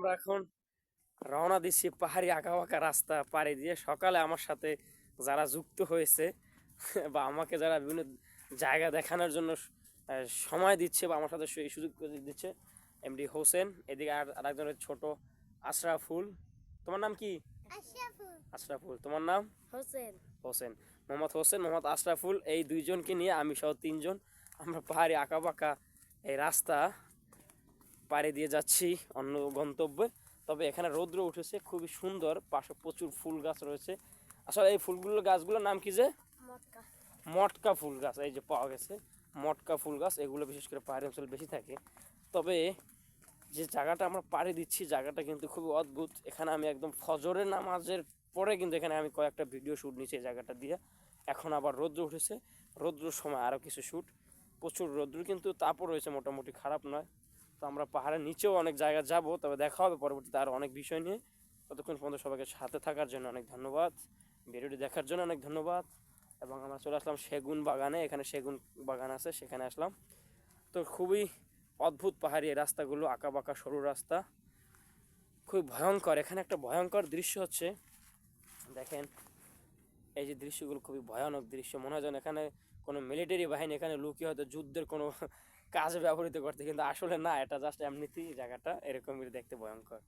আমরা এখন রওনা দিচ্ছি পাহাড়ি আঁকা বাঁকা রাস্তা পাড়ি দিয়ে। সকালে আমার সাথে যারা যুক্ত হয়েছে বা আমাকে যারা বিভিন্ন জায়গা দেখানোর জন্য সময় দিচ্ছে বা আমার সাথে সুযোগ দিচ্ছে এমডি হোসেন এদিকে আর আরেকজনের ছোট আশরাফুল। তোমার নাম কি? আশরাফুল। আশরাফুল। তোমার নাম? হোসেন। হোসেন। মোহাম্মদ হোসেন মোহাম্মদ আশরাফুল এই দুইজনকে নিয়ে আমি সহ তিনজন আমরা পাহাড়ি আঁকা বাঁকা এই রাস্তা পাড়ি দিয়ে যাচ্ছি অন্য গন্তব্যে। তবে এখানে রৌদ্র উঠেছে খুবই সুন্দর। পাশে প্রচুর ফুল গাছ রয়েছে। আসলে এই ফুলগুলো গাছগুলোর নাম কি যে? মটকা। মটকা ফুল গাছ এই যে পাওয়া গেছে। মটকা ফুল গাছ এগুলো বিশেষ করে পাহাড়ি অঞ্চলে বেশি থাকে। তবে যে জায়গাটা আমরা পাড়ি দিচ্ছি জায়গাটা কিন্তু খুবই অদ্ভুত। এখানে আমি একদম ফজরের নামাজের পরে কিন্তু এখানে আমি কয়েকটা ভিডিও শ্যুট নিচ্ছি এই জায়গাটা দিয়ে। এখন আবার রৌদ্র উঠেছে। রৌদ্রর সময় আরও কিছু শ্যুট প্রচুর রৌদ্র কিন্তু তাপও রয়েছে মোটামুটি খারাপ নয়। তো আমরা পাহাড়ের নিচেও অনেক জায়গা যাব, তবে দেখা হবে পরবর্তীতে আরও অনেক বিষয় নিয়ে। ততক্ষণ পর্যন্ত সবাইকে সাথে থাকার জন্য অনেক ধন্যবাদ। ভিডিওটি দেখার জন্য অনেক ধন্যবাদ। এবং আমরা চলে আসলাম সেগুন বাগানে, এখানে সেগুন বাগান আছে, সেখানে আসলাম। তো খুবই অদ্ভুত পাহাড়ি রাস্তাগুলো আঁকা বাঁকা সরু রাস্তা। খুবই ভয়ঙ্কর, এখানে একটা ভয়ঙ্কর দৃশ্য হচ্ছে। দেখেন এই যে দৃশ্যগুলো খুবই ভয়ানক দৃশ্য। মনে হয় যেন এখানে কোনো মিলিটারি বাহিনী, এখানে লুকিয়ে হয়তো যুদ্ধের কোনো কাজ ব্যবহৃত করতে কিন্তু আসলে না, এটা জাস্ট এমনিতেই জায়গাটা এরকমই দেখতে ভয়ঙ্কর।